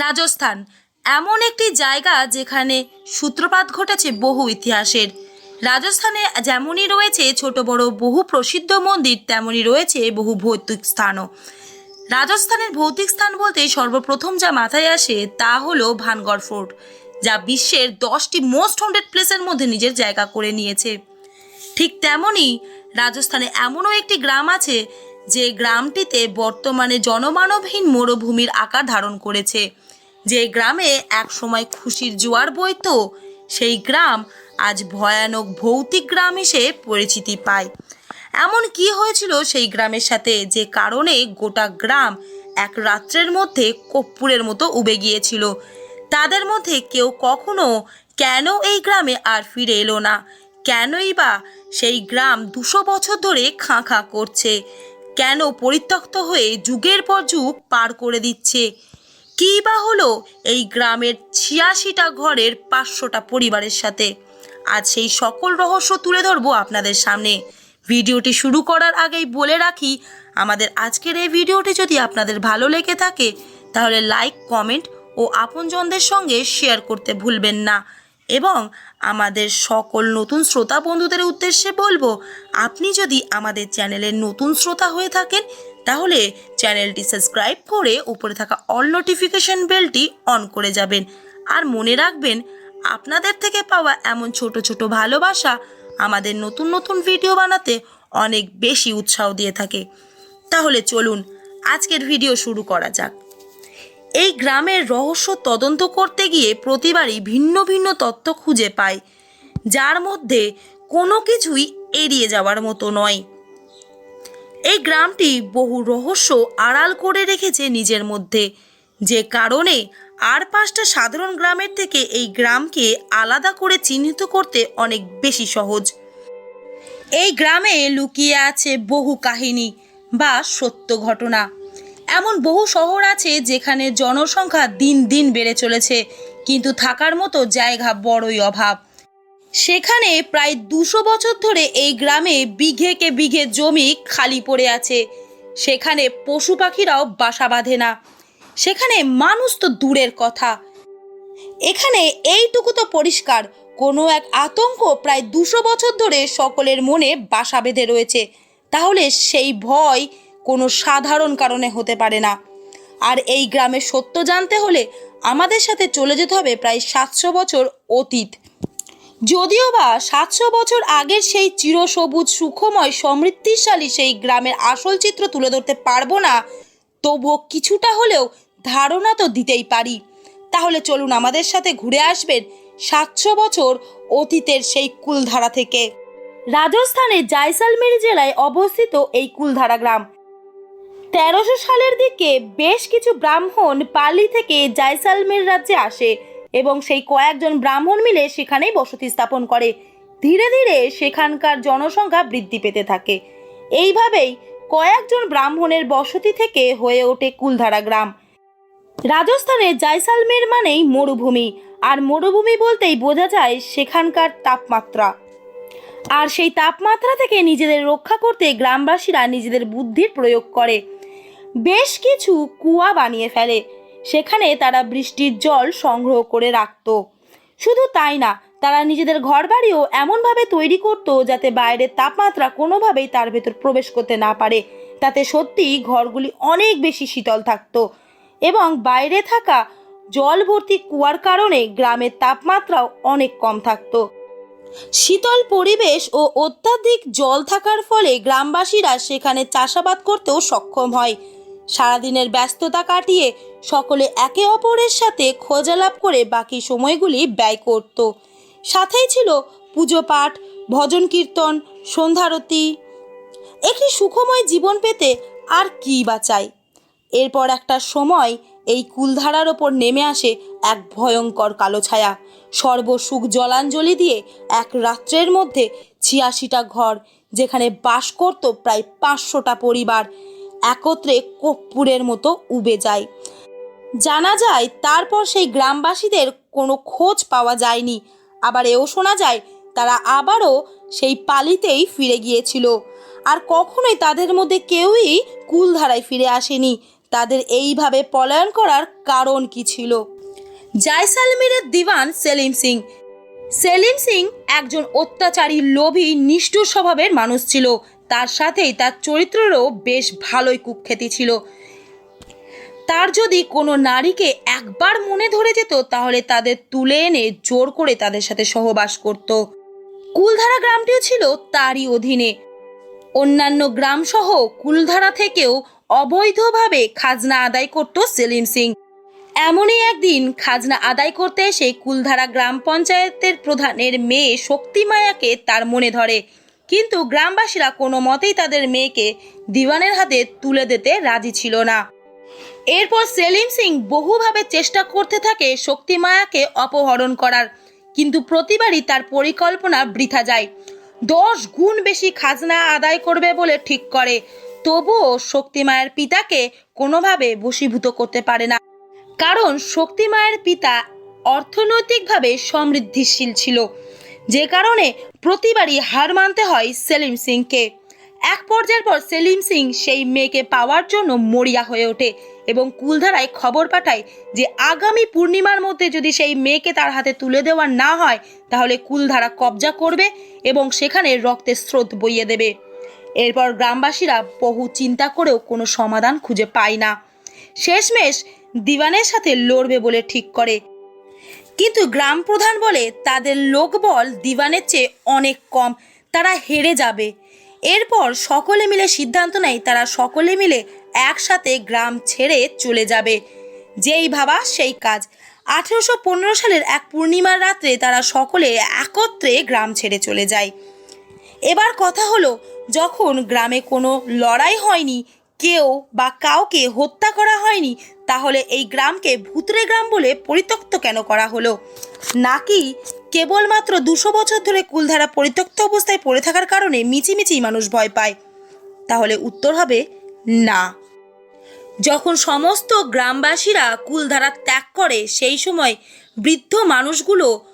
রাজস্থান। এমন একটি জায়গা যেখানে সূত্রপাত ঘটেছে বহু ইতিহাসের। রাজস্থানে যেমনই রয়েছে ছোট বড় বহু প্রসিদ্ধ মন্দির, তেমনই রয়েছে বহু ভৌতিক স্থানও। রাজস্থানের ভৌতিক স্থান বলতে সর্বপ্রথম যা মাথায় আসে তা হলো ভানগড় ফোর্ট, যা বিশ্বের দশটি মোস্ট হন্টেড প্লেসের মধ্যে নিজের জায়গা করে নিয়েছে। ঠিক তেমনই রাজস্থানে এমনও একটি গ্রাম আছে যে গ্রামটিতে বর্তমানে জনমানবহীন মরুভূমির আকার ধারণ করেছে। যে গ্রামে একসময় খুশির জোয়ার বইতো, সেই গ্রাম আজ ভয়ানক ভৌতিক গ্রাম হিসেবে পরিচিতি পায়। এমন কি হয়েছিল সেই গ্রামের সাথে যে কারণে গোটা গ্রাম এক রাত্রের মধ্যে কর্পূরের মতো উবে গিয়েছিল? তাদের মধ্যে কেউ কখনো কেন এই গ্রামে আর ফিরে এলো না? কেনই বা সেই গ্রাম দুশো বছর ধরে খাঁ খাঁ করছে? কেন পরিত্যক্ত হয়ে যুগের পর যুগ পার করে দিচ্ছে? কী বা হলো এই গ্রামের ছিয়াশিটা ঘরের পাঁচশোটা পরিবারের সাথে? আজ সেই সকল রহস্য তুলে ধরবো আপনাদের সামনে। ভিডিওটি শুরু করার আগেই বলে রাখি, আমাদের আজকের এই ভিডিওটি যদি আপনাদের ভালো লেগে থাকে, তাহলে লাইক, কমেন্ট ও আপনজনদের সঙ্গে শেয়ার করতে ভুলবেন না। এবং আমাদের সকল নতুন শ্রোতা বন্ধুদের উদ্দেশ্যে বলব, আপনি যদি আমাদের চ্যানেলের নতুন শ্রোতা হয়ে থাকেন, তাহলে চ্যানেলটি সাবস্ক্রাইব করে উপরে থাকা অল নোটিফিকেশন বেলটি অন করে যাবেন। আর মনে রাখবেন, আপনাদের থেকে পাওয়া এমন ছোট ছোট ভালোবাসা আমাদের নতুন নতুন ভিডিও বানাতে অনেক বেশি উৎসাহ দিয়ে থাকে। তাহলে চলুন, আজকের ভিডিও শুরু করা যাক। এই গ্রামের রহস্য তদন্ত করতে গিয়ে প্রতিবারই ভিন্ন ভিন্ন তথ্য খুঁজে পায়, যার মধ্যে কোনো কিছুই এড়িয়ে যাওয়ার মতো নয়। এই গ্রামটি বহু রহস্য আড়াল করে রেখেছে নিজের মধ্যে। যে কারণে আর পাঁচটা সাধারণ গ্রামের থেকে এই গ্রামকে আলাদা করে চিহ্নিত করতে অনেক বেশি সহজ। এই গ্রামে লুকিয়ে আছে বহু কাহিনী বা সত্য ঘটনা। এমন বহু শহর আছে যেখানে জনসংখ্যা দিন দিন বেড়ে চলেছে, কিন্তু থাকার মতো জায়গা বড়ই অভাব। সেখানে প্রায় দুশো বছর ধরে এই গ্রামে বিঘেকে বিঘে জমি খালি পড়ে আছে। সেখানে পশু পাখিরাও বাসা বাঁধে না। সেখানে মানুষ তো দূরের কথা। এখানে এইটুকু তো পরিষ্কার, কোনো এক আতঙ্ক প্রায় দুশো বছর ধরে সকলের মনে বাসা বেঁধে রয়েছে। তাহলে সেই ভয় কোনো সাধারণ কারণে হতে পারে না। আর এই গ্রামের সত্য জানতে হলে আমাদের সাথে চলে যেতে হবে প্রায় সাতশো বছর অতীত। যদিও বা সাতশো বছর আগের সেই চিরসবুজ, সুখময়, সমৃদ্ধিশালী সেই গ্রামের আসল চিত্র তুলে ধরতে পারব না, তবুও কিছুটা হলেও ধারণা তো দিতেই পারি। তাহলে চলুন আমাদের সাথে ঘুরে আসবেন সাতশো বছর অতীতের সেই কুলধারা থেকে। রাজস্থানের জায়সালমের জেলায় অবস্থিত এই কুলধারা গ্রাম। তেরোশো সালের দিকে বেশ কিছু ব্রাহ্মণ পালি থেকে জয়সালমের রাজ্যে আসে এবং সেই কয়েকজন ব্রাহ্মণ মিলে সেখানেই বসতি স্থাপন করে। ধীরে ধীরে সেখানকার জনসংখ্যা বৃদ্ধি পেতে থাকে। এইভাবেই কয়েকজন ব্রাহ্মণের বসতি থেকে হয়ে ওঠে কুলধারা গ্রাম। রাজস্থানে জয়সালমের মানেই মরুভূমি, আর মরুভূমি বলতেই বোঝা যায় সেখানকার তাপমাত্রা। আর সেই তাপমাত্রা থেকে নিজেদের রক্ষা করতে গ্রামবাসীরা নিজেদের বুদ্ধির প্রয়োগ করে। বেশ কিছু কুয়া বানিয়ে ফেলে। সেখানে তারা বৃষ্টির জল সংগ্রহ করে রাখত। শুধু তাই না, তারা নিজেদের ঘরবাড়িও এমনভাবে তৈরি করত যাতে বাইরের তাপমাত্রা কোনোভাবেই তার ভেতর প্রবেশ করতে না পারে। তাতে সত্যি ঘরগুলি অনেক বেশি শীতল থাকতো এবং বাইরে থাকা জল ভর্তি কুয়ার কারণে গ্রামের তাপমাত্রাও অনেক কম থাকতো। শীতল পরিবেশ ও অত্যাধিক জল থাকার ফলে গ্রামবাসীরা সেখানে চাষাবাদ করতেও সক্ষম হয়। সারাদিনের ব্যস্ততা কাটিয়ে সকলে একে অপরের সাথে খোঁজা লাভ করে বাকি সময়গুলি ব্যয় করত। সাথেই ছিল পুজো পাঠ, ভজন কীর্তন সন্ধ্যারতি একটি সুখময় জীবন পেতে আর কী বা চাই? এরপর একটা সময় এই কুলধারার ওপর নেমে আসে এক ভয়ঙ্কর কালো ছায়া। সর্বসুখ জলাঞ্জলি দিয়ে এক রাত্রের মধ্যে ছিয়াশিটা ঘর, যেখানে বাস করত প্রায় পাঁচশোটা পরিবার। একত্রে কর্পূরের মতো উবে যায়। জানা যায়, তারপর সেই গ্রামবাসীদের কোনো খোঁজ পাওয়া যায়নি। আবার এও শোনা যায়, তারা আবারও সেই পালিতেই ফিরে গিয়েছিল। আর কখনোই তাদের মধ্যে কেউই কুলধারায় ফিরে আসেনি। তাদের এইভাবে পলায়ন করার কারণ কি ছিল? জায়সালমীরের দিওয়ান সেলিম সিং। সেলিম সিং একজন অত্যাচারী, লোভী, নিষ্ঠুর স্বভাবের মানুষ ছিল। তার সাথেই তার চরিত্রেরও বেশ ভালোই কুখ্যাতি ছিল। তার যদি কোনো নারীকে একবার মনে ধরে যেত, তাহলে তাদের তুলে এনে জোর করে তাদের সাথে সহবাস করত। কুলধারা গ্রামটিও ছিল তারই অধীনে। অন্যান্য গ্রামসহ কুলধারা থেকেও অবৈধভাবে খাজনা আদায় করত সেলিম সিং। এমনই একদিন খাজনা আদায় করতে এসে কুলধারা গ্রাম পঞ্চায়েতের প্রধানের মেয়ে শক্তিমায়াকে তার মনে ধরে। কিন্তু গ্রামবাসীরা কোনো মতেই তাদের মেয়েকে দিওয়ানের হাতে তুলে দিতে রাজি ছিল না। এরপর সেলিম সিং বহুভাবে চেষ্টা করতে থাকে শক্তিমায়াকে অপহরণ করার, কিন্তু প্রতিবারই তার পরিকল্পনা বৃথা যায়। দশ গুণ বেশি খাজনা আদায় করবে বলে ঠিক করে, তবুও শক্তিমায়ের পিতাকে কোনোভাবে বশীভূত করতে পারে না। কারণ শক্তিমায়ের পিতা অর্থনৈতিকভাবে সমৃদ্ধিশীল ছিল। যে কারণে প্রতিবারই হার মানতে হয় সেলিম সিংকে। এক পর্যায়ের পর সেলিম সিং সেই মেয়েকে পাওয়ার জন্য মরিয়া হয়ে ওঠে এবং কুলধারায় খবর পাঠায় যে আগামী পূর্ণিমার মধ্যে যদি সেই মেয়েকে তার হাতে তুলে দেওয়া না হয়, তাহলে কুলধারা কবজা করবে এবং সেখানে রক্তের স্রোত বইয়ে দেবে। এরপর গ্রামবাসীরা বহু চিন্তা করেও কোনো সমাধান খুঁজে পায় না। শেষমেশ দিওয়ানের সাথে লড়বে বলে ঠিক করে। কিন্তু গ্রাম প্রধান বলে তাদের লোকবল দিওয়ানের চেয়ে অনেক কম, তারা হেরে যাবে। এরপর সকলে মিলে সিদ্ধান্ত নেয়, তারা সকলে মিলে একসাথে গ্রাম ছেড়ে চলে যাবে। যেই ভাবা সেই কাজ। আঠেরোশো পনেরো সালের এক পূর্ণিমার রাত্রে তারা সকলে একত্রে গ্রাম ছেড়ে চলে যায়। এবার কথা হলো, যখন গ্রামে কোনো লড়াই হয়নি কেউ বা কাউকে হত্যা করা হয়নি, তাহলে এই গ্রামকে ভূতরে গ্রাম বলে পরিত্যক্ত কেন করা হলো? নাকি কেবলমাত্র দুশো বছর ধরে কুলধারা পরিত্যক্ত অবস্থায় পড়ে থাকার কারণে মিচিমিচি মানুষ ভয় পায়? তাহলে উত্তর হবে না। যখন সমস্ত গ্রামবাসীরা কুলধারা ত্যাগ করে, সেই সময় বৃদ্ধ মানুষগুলো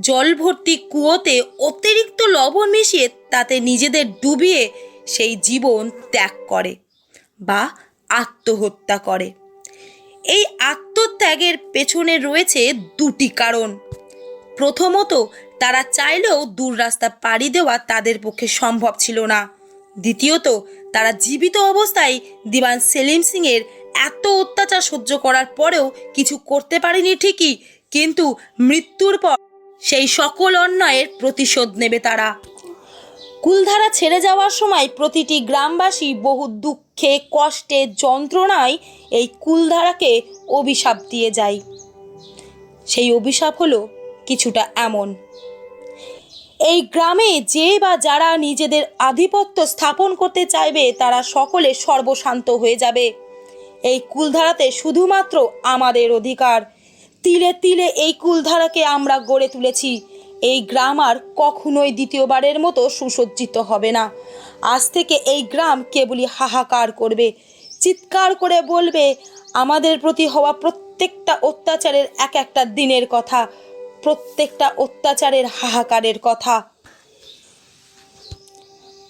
জল ভর্তি কুয়োতে অতিরিক্ত লবণ মিশিয়ে তাতে নিজেদের ডুবিয়ে সেই জীবন ত্যাগ করে। বা আত্মহত্যা করে। এই আত্মত্যাগের পেছনে রয়েছে দুটি কারণ। প্রথমত, তারা চাইলেও দূর রাস্তা পাড়ি দেওয়া তাদের পক্ষে সম্ভব ছিল না। দ্বিতীয়ত, তারা জীবিত অবস্থায় দিবান সেলিম সিংয়ের এত অত্যাচার সহ্য করার পরেও কিছু করতে পারেনি ঠিকই, কিন্তু মৃত্যুর পর সেই সকল অন্যায়ের প্রতিশোধ নেবে তারা। কুলধারা ছেড়ে যাওয়ার সময় প্রতিটি গ্রামবাসী বহু দুঃখে, কষ্টে, যন্ত্রণায় এই কুলধারাকে অভিশাপ দিয়ে যায়। সেই অভিশাপ হলো কিছুটা এমন। এই গ্রামে যে বা যারা নিজেদের আধিপত্য স্থাপন করতে চাইবে, তারা সকলে সর্বশান্ত হয়ে যাবে। এই কুলধারাতে শুধুমাত্র আমাদের অধিকার। তিলে তিলে এই কুলধারাকে আমরা গড়ে তুলেছি। এই গ্রাম আর কখনোই দ্বিতীয়বারের মতো সুসজ্জিত হবে না। আজ থেকে এই গ্রাম কেবলই হাহাকার করবে। চিৎকার করে বলবে, আমাদের প্রতি হওয়া প্রত্যেকটা অত্যাচারের এক একটা দিনের কথা, প্রত্যেকটা অত্যাচারের হাহাকারের কথা।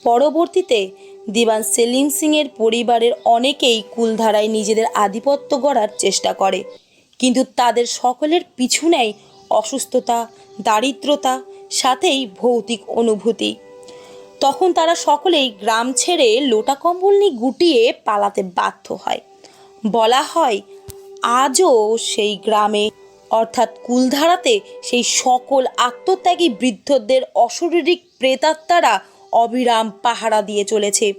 পরবর্তীতে দিবান সেলিম সিংয়ের পরিবারের অনেকেই কুলধারায় নিজেদের আধিপত্য গড়ার চেষ্টা করে। কিন্তু তাদের সকলের পিছু নেয় অসুস্থতা, দারিদ্রতা, সাথেই ভৌতিক অনুভূতি। তখন তারা সকলেই গ্রাম ছেড়ে লোটা কম্বল নিয়ে গুটিয়ে পালাতে বাধ্য হয়। বলা হয়, আজও সেই গ্রামে, অর্থাৎ কুলধারাতে, সেই সকল আত্মত্যাগী বৃদ্ধদের অশরীরিক প্রেতাত্মারা অবিরাম পাহারা দিয়ে চলেছে।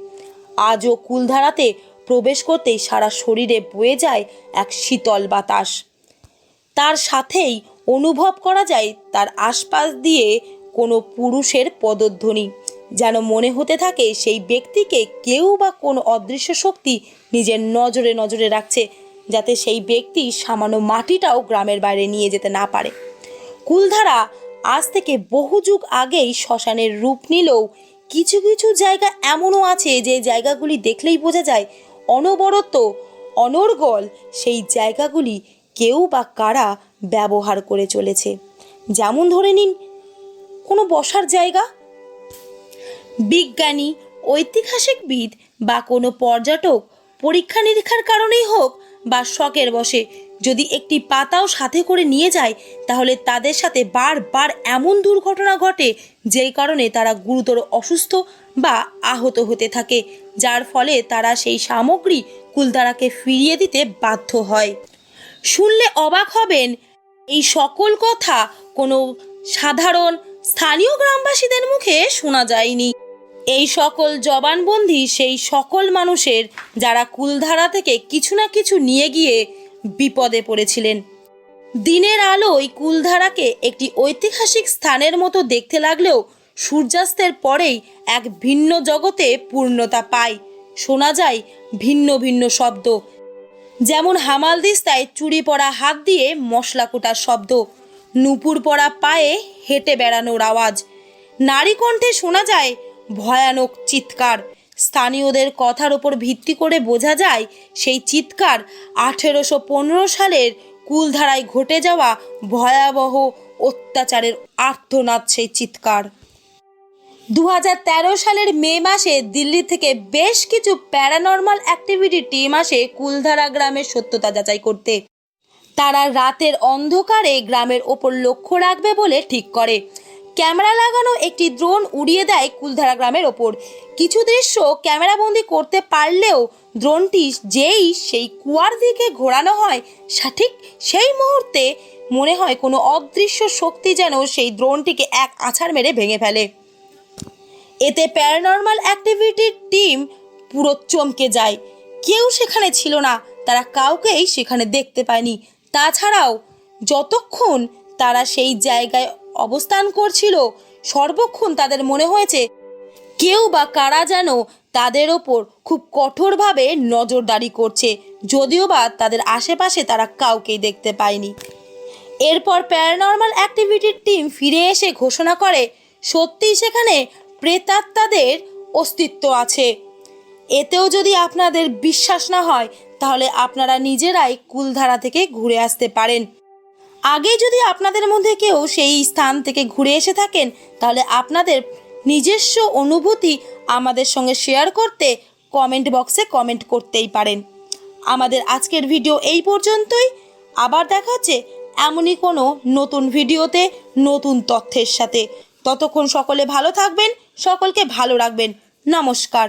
আজও কুলধারাতে প্রবেশ করতেই সারা শরীরে বয়ে যায় এক শীতল বাতাস। তার সাথেই অনুভব করা যায় তার আশপাশ দিয়ে কোনো পুরুষের পদধ্বনি। যেন মনে হতে থাকে সেই ব্যক্তিকে কেউ বা কোনো অদৃশ্য শক্তি নিজের নজরে নজরে রাখছে, যাতে সেই ব্যক্তি সামান্য মাটিটাও গ্রামের বাইরে নিয়ে যেতে না পারে। কুলধারা আজ থেকে বহু যুগ আগেই শ্মশানের রূপ নিলেও কিছু কিছু জায়গা এমনও আছে যে জায়গাগুলি দেখলেই বোঝা যায় অনবরত অনর্গল সেই জায়গাগুলি কেউ বা কারা ব্যবহার করে চলেছে। যেমন ধরে নিন, কোনো বসার জায়গা? বিজ্ঞানী, ঐতিহাসিকবিদ বা কোনো পর্যটক পরীক্ষা নিরীক্ষার কারণেই হোক বা শখের বসে যদি একটি পাতাও সাথে করে নিয়ে যায়, তাহলে তাদের সাথে বারবার এমন দুর্ঘটনা ঘটে যেই কারণে তারা গুরুতর অসুস্থ বা আহত হতে থাকে, যার ফলে তারা সেই সামগ্রী কুলধারাকে ফিরিয়ে দিতে বাধ্য হয়। শুনলে অবাক হবেন এই সকল কথা কোনো সাধারণ স্থানীয় গ্রামবাসীদের মুখে শোনা যায়নি। এই সকল জবানবন্দি সেই সকল মানুষের যারা কুলধারা থেকে কিছু না কিছু নিয়ে গিয়ে বিপদে পড়েছিলেন। দিনের আলোয় কুলধারাকে একটি ঐতিহাসিক স্থানের মতো দেখতে লাগলেও সূর্যাস্তের পরেই এক ভিন্ন জগতে পূর্ণতা পায়। শোনা যায় ভিন্ন ভিন্ন শব্দ। যেমন হামালদিস্তায় চুরি পড়া হাত দিয়ে মশলা কোটার শব্দ। নুপুর পড়া পায়ে হেঁটে বেড়ানোর আওয়াজ। নারী কণ্ঠে শোনা যায় ভয়ানক চিৎকার। স্থানীয়দের কথার ওপর ভিত্তি করে বোঝা যায়, সেই চিৎকার আঠেরোশো পনেরো সালের কুলধারায় ঘটে যাওয়া ভয়াবহ অত্যাচারের আর্তনাদ, সেই চিৎকার। দু হাজার তেরো সালের মে মাসে দিল্লি থেকে বেশ কিছু প্যারানর্মাল অ্যাক্টিভিটি টিম আসে কুলধারা গ্রামের সত্যতা যাচাই করতে। তারা রাতের অন্ধকারে গ্রামের ওপর লক্ষ্য রাখবে বলে ঠিক করে। ক্যামেরা লাগানো একটি ড্রোন উড়িয়ে দেয় কুলধারা গ্রামের ওপর। কিছু দৃশ্য ক্যামেরাবন্দি করতে পারলেও ড্রোনটি যেই সেই কুয়ার দিকে ঘোরানো হয় সঠিক সেই মুহূর্তে মনে হয় কোনো অদৃশ্য শক্তি যেন সেই ড্রোনটিকে এক আছাড় মেরে ভেঙে ফেলে। এতে প্যারানর্মাল অ্যাক্টিভিটির টিম পুরো চমকে যায়। কেউ সেখানে ছিল না, তারা কাউকেই সেখানে দেখতে পায়নি। তাছাড়াও যতক্ষণ তারা সেই জায়গায় অবস্থান করছিল, সর্বক্ষণ তাদের মনে হয়েছে কেউ বা কারা যেন তাদের ওপর খুব কঠোরভাবে নজরদারি করছে, যদিও বা তাদের আশেপাশে তারা কাউকেই দেখতে পায়নি। এরপর প্যারানর্মাল অ্যাক্টিভিটির টিম ফিরে এসে ঘোষণা করে, সত্যিই সেখানে প্রেতাত্মাদের অস্তিত্ব আছে। এতেও যদি আপনাদের বিশ্বাস না হয়, তাহলে আপনারা নিজেরাই কুলধারা থেকে ঘুরে আসতে পারেন। আগে যদি আপনাদের মধ্যে কেউ সেই স্থান থেকে ঘুরে এসে থাকেন, তাহলে আপনাদের নিজস্ব অনুভূতি আমাদের সঙ্গে শেয়ার করতে কমেন্ট বক্সে কমেন্ট করতেই পারেন। আমাদের আজকের ভিডিও এই পর্যন্তই। আবার দেখা হচ্ছে এমনই কোনো নতুন ভিডিওতে, নতুন তথ্যের সাথে। ততক্ষণ সকলে ভালো থাকবেন সকলকে ভালো রাখবেন। নমস্কার।